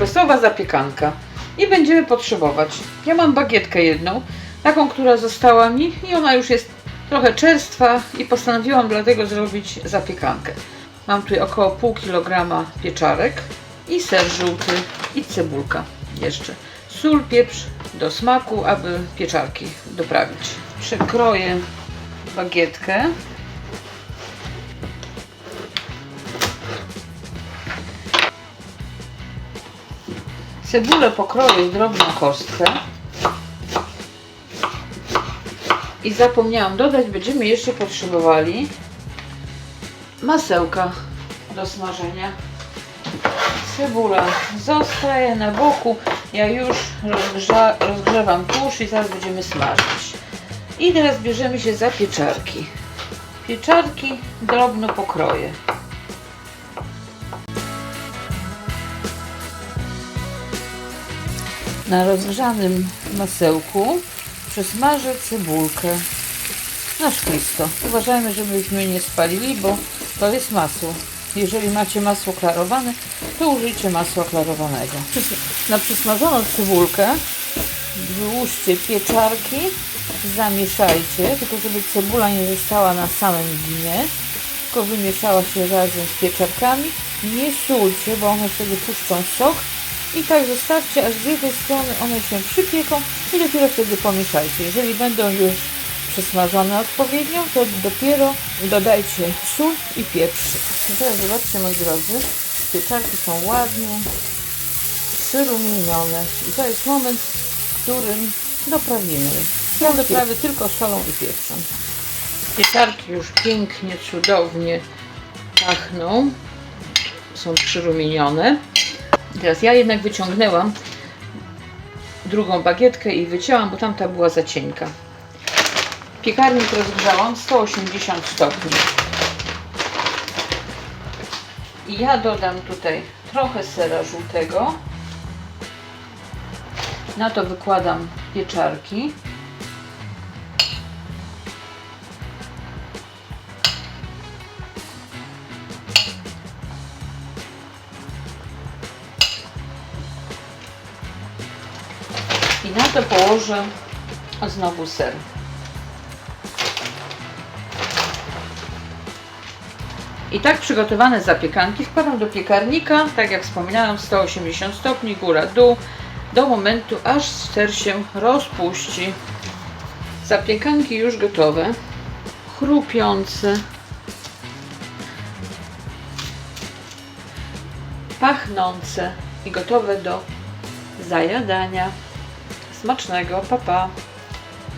ekspresowa zapiekanka. I będziemy potrzebować. Ja mam bagietkę jedną, taką, która została mi i ona już jest trochę czerstwa i postanowiłam dlatego zrobić zapiekankę. Mam tutaj około pół kilograma pieczarek i ser żółty i cebulka jeszcze. Sól, pieprz do smaku, aby pieczarki doprawić. Przekroję bagietkę. Cebulę pokroję w drobną kostkę. I zapomniałam dodać, będziemy jeszcze potrzebowali masełka do smażenia. Cebula zostaje na boku. Ja już rozgrza, rozgrzewam tłuszcz i zaraz będziemy smażyć. I teraz bierzemy się za pieczarki. Pieczarki drobno pokroję. Na rozgrzanym masełku przesmażę cebulkę na szklisto. Uważajmy, żebyśmy nie spalili, bo to jest masło. Jeżeli macie masło klarowane, to użyjcie masła klarowanego. Na przysmażoną cebulkę wyłóżcie pieczarki, zamieszajcie, tylko żeby cebula nie została na samym dnie, tylko wymieszała się razem z pieczarkami. Nie sólcie, bo one wtedy puszczą sok i tak zostawcie, aż z jednej strony one się przypieką i dopiero wtedy pomieszajcie. Jeżeli będą już przesmażone odpowiednio, to dopiero dodajcie sól i pieprz. Teraz zobaczcie moi drodzy, pieczarki są ładnie przyrumienione i to jest moment, w którym doprawimy. Ja doprawię tylko solą i pieprzem. Pieczarki już pięknie, cudownie pachną. Są przyrumienione. Teraz ja jednak wyciągnęłam drugą bagietkę i wycięłam, bo tamta była za cienka. Piekarnik rozgrzałam 180 stopni. I ja dodam tutaj trochę sera żółtego. Na to wykładam pieczarki. I na to położę znowu ser. I tak przygotowane zapiekanki wkładam do piekarnika, tak jak wspominałam, 180 stopni, góra, dół, do momentu aż ser się rozpuści. Zapiekanki już gotowe, chrupiące, pachnące i gotowe do zajadania. Smacznego, papa. Pa.